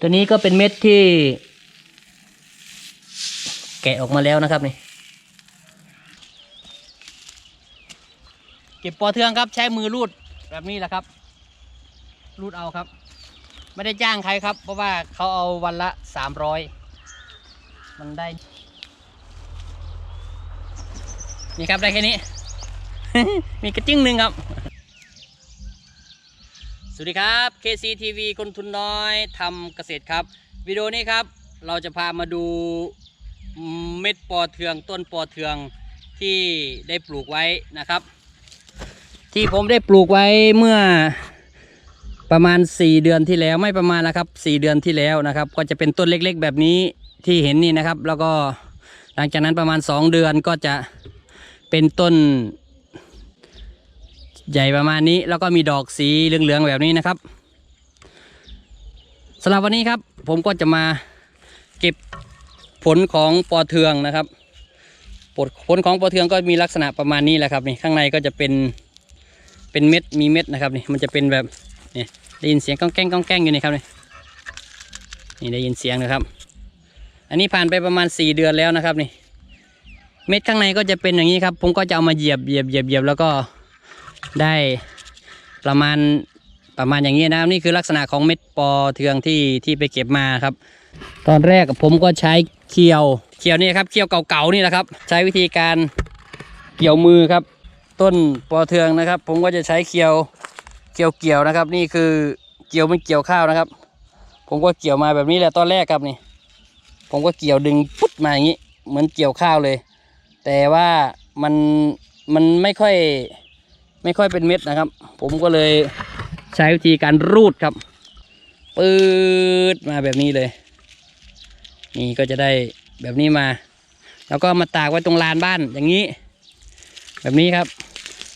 ตัวนี้ก็เป็นเม็ดที่ แกะออกมาแล้วนะครับนี่เก็บปอเทืองครับใช้มือรูดแบบนี้แหละครับ รูดเอาครับ ไม่ได้จ้างใครครับ เพราะว่าเขาเอาวันละสามร้อยมันได้ นี่ครับได้แค่นี้ มีกระจิ้งหนึ่งครับ สวัสดีครับ KCTV คนทุนน้อยทำเกษตรครับ วิดีโอนี้ครับ เราจะพามาดูเม็ดปอเทืองต้นปอเทืองที่ได้ปลูกไว้นะครับ ที่ผมได้ปลูกไว้เมื่อประมาณ 4 เดือนที่แล้วไม่ประมาณแล้วครับ 4 เดือนที่แล้วนะครับ ก็จะเป็นต้นเล็กๆ แบบนี้ที่เห็นนี่นะครับ แล้วก็หลังจากนั้นประมาณ 2 เดือนก็จะเป็นต้น ใหญ่ประมาณนี้แล้วก็มีดอกสีเหลืองๆแบบนี้นะครับสำหรับวันนี้ครับ ผมก็จะมาเก็บผลของปอเทืองนะครับผลผลของปอเทืองก็มีลักษณะประมาณนี้แหละครับนี่ข้างในก็จะเป็นเป็นเม็ดมีเม็ดนะครับนี่มันจะเป็นแบบนี่ได้ยินเสียงก้องแก้งก้องแก้งอยู่นี่ครับนี่นี่ได้ยินเสียงนะครับ อันนี้ผ่านไปประมาณ 4 เดือนแล้วนะครับนี่ เม็ดข้างในก็จะเป็นอย่างนี้ครับ ผมก็จะเอามาเหยียบเหยียบเหยียบเหยียบแล้วก็ ได้ประมาณประมาณอย่างนี้นะครับนี่คือลักษณะของเม็ดปอเทืองที่ที่ไปเก็บมาครับ ตอนแรกผมก็ใช้เคียวเคียวนี่ครับเคียวเก่าๆนี่แหละครับ ใช้วิธีการเกี่ยวมือครับ ต้นปอเทืองนะครับ ผมก็จะใช้เคียวเกี่ยวเกี่ยวนะครับ นี่คือเกี่ยวมันเกี่ยวข้าวนะครับ ผมก็เกี่ยวมาแบบนี้แหละตอนแรกครับนี่ ผมก็เกี่ยวดึงปุ๊บมาอย่างนี้ เหมือนเกี่ยวข้าวเลย แต่ว่ามันมันไม่ค่อย ไม่ค่อยเป็นเม็ดนะครับ ผมก็เลยใช้วิธีการรูดครับปืดมาแบบนี้เลย นี่ก็จะได้แบบนี้มา แล้วก็มาตากไว้ตรงลานบ้านอย่างนี้ แบบนี้ครับ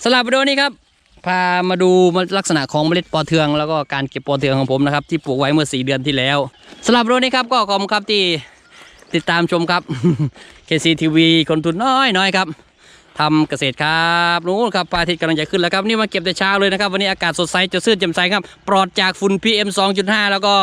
สำหรับวิดีโอนี้ครับพามาดูลักษณะของเมล็ดปอเทือง แล้วก็การเก็บปอเทืองของผมนะครับ ที่ปลูกไว้เมื่อ4เดือนที่แล้วสำหรับวิดีโอนี้ครับก็ขอบคุณครับที่ติดตามชมครับ KCTV คนทุนน้อยน้อยครับ ทำเกษตรครับนู้นครับพระอาทิตย์กำลังจะขึ้นแล้วครับนี่มาเก็บแต่เช้าเลยนะครับ วันนี้อากาศสดใสจะซื่นแจ่มใสครับ ปลอดจากฝุ่น PM 2.5 แล้วก็